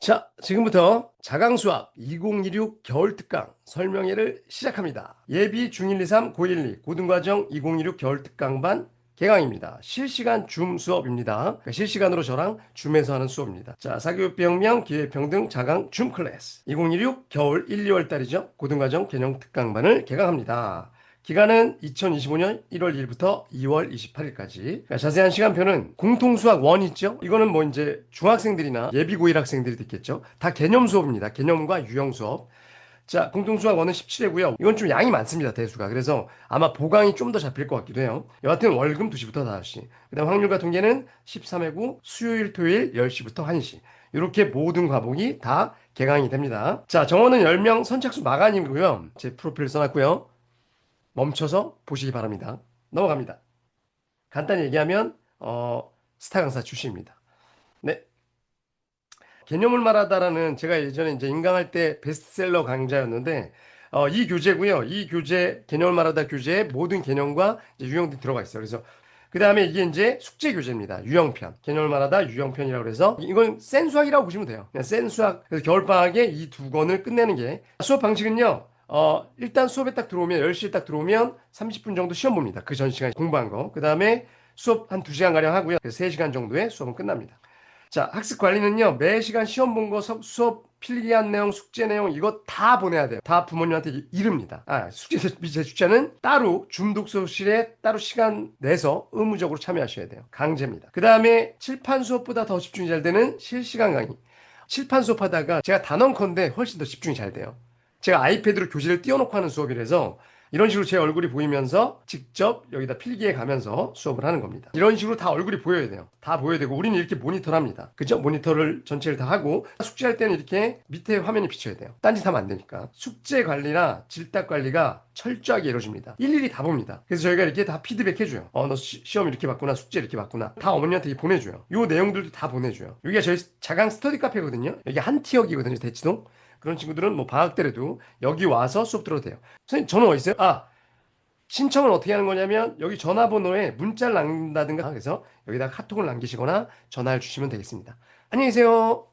자, 지금부터 자강수학 2016 겨울특강 설명회를 시작합니다. 예비 중1, 2, 3, 고1, 2 고등과정 2016 겨울특강반 개강입니다. 실시간 줌 수업입니다. 그러니까 실시간으로 저랑 줌에서 하는 수업입니다. 자, 사교육병명, 기회평등, 자강 줌 클래스 2016 겨울 1, 2월 달이죠. 고등과정 개념 특강반을 개강합니다. 기간은 2025년 1월 1일부터 2월 28일까지. 자세한 시간표는 공통수학 1 있죠? 이거는 뭐 이제 중학생들이나 예비고1 학생들이 듣겠죠? 다 개념 수업입니다. 개념과 유형 수업. 자, 공통수학 1은 17회고요. 이건 좀 양이 많습니다, 대수가. 그래서 아마 보강이 좀 더 잡힐 것 같기도 해요. 여하튼 월금 2시부터 5시. 그 다음 확률과 통계는 13회고 수요일, 토요일 10시부터 1시. 이렇게 모든 과목이 다 개강이 됩니다. 자, 정원은 10명 선착순 마감이고요. 제 프로필 써놨고요. 멈춰서 보시기 바랍니다. 넘어갑니다. 간단히 얘기하면 어, 스타 강사 출신입니다. 네. 개념을 말하다라는 제가 예전에 이제 인강할 때 베스트셀러 강좌였는데 어, 이 교재고요. 이 교재 개념을 말하다 교재에 모든 개념과 유형들이 들어가 있어요. 그래서 그 다음에 이게 이제 숙제 교재입니다. 유형편. 개념을 말하다 유형편이라고 해서 이건 센 수학이라고 보시면 돼요. 그냥 센 수학. 그래서 겨울방학에 이 두 권을 끝내는 게 수업 방식은요. 어, 일단 수업에 딱 들어오면 10시에 딱 들어오면 30분 정도 시험 봅니다. 그 전 시간 공부한 거. 그 다음에 수업 한 2시간 가량 하고요. 그래서 3시간 정도의 수업은 끝납니다. 자, 학습 관리는요. 매 시간 시험 본 거, 서- 수업 필기한 내용, 숙제 내용 이거 다 보내야 돼요. 다 부모님한테 이- 이릅니다. 아, 숙제 숙제는 따로 줌독서실에 따로 시간 내서 의무적으로 참여하셔야 돼요. 강제입니다. 그 다음에 칠판 수업보다 더 집중이 잘 되는 실시간 강의. 칠판 수업하다가 제가 단언컨대 훨씬 더 집중이 잘 돼요. 제가 아이패드로 교실을 띄워놓고 하는 수업이라서 이런 식으로 제 얼굴이 보이면서 직접 여기다 필기해 가면서 수업을 하는 겁니다. 이런 식으로 다 얼굴이 보여야 돼요. 다 보여야 되고 우리는 이렇게 모니터를 합니다. 그죠? 모니터를 전체를 다 하고 숙제할 때는 이렇게 밑에 화면이 비쳐야 돼요. 딴짓하면 안 되니까. 숙제 관리나 질답 관리가 철저하게 이루어집니다. 일일이 다 봅니다. 그래서 저희가 이렇게 다 피드백 해줘요. 어, 너 시, 험 이렇게 봤구나. 숙제 이렇게 봤구나. 다 어머니한테 보내줘요. 요 내용들도 다 보내줘요. 여기가 저희 자강 스터디 카페거든요. 여기 한 티역이거든요. 대치동. 그런 친구들은 뭐 방학 때라도 여기 와서 수업 들어도 돼요. 선생님 저는 어디 있어요? 아 신청은 어떻게 하는 거냐면 여기 전화번호에 문자를 남긴다든가 그래서 여기다가 카톡을 남기시거나 전화를 주시면 되겠습니다. 안녕히 계세요.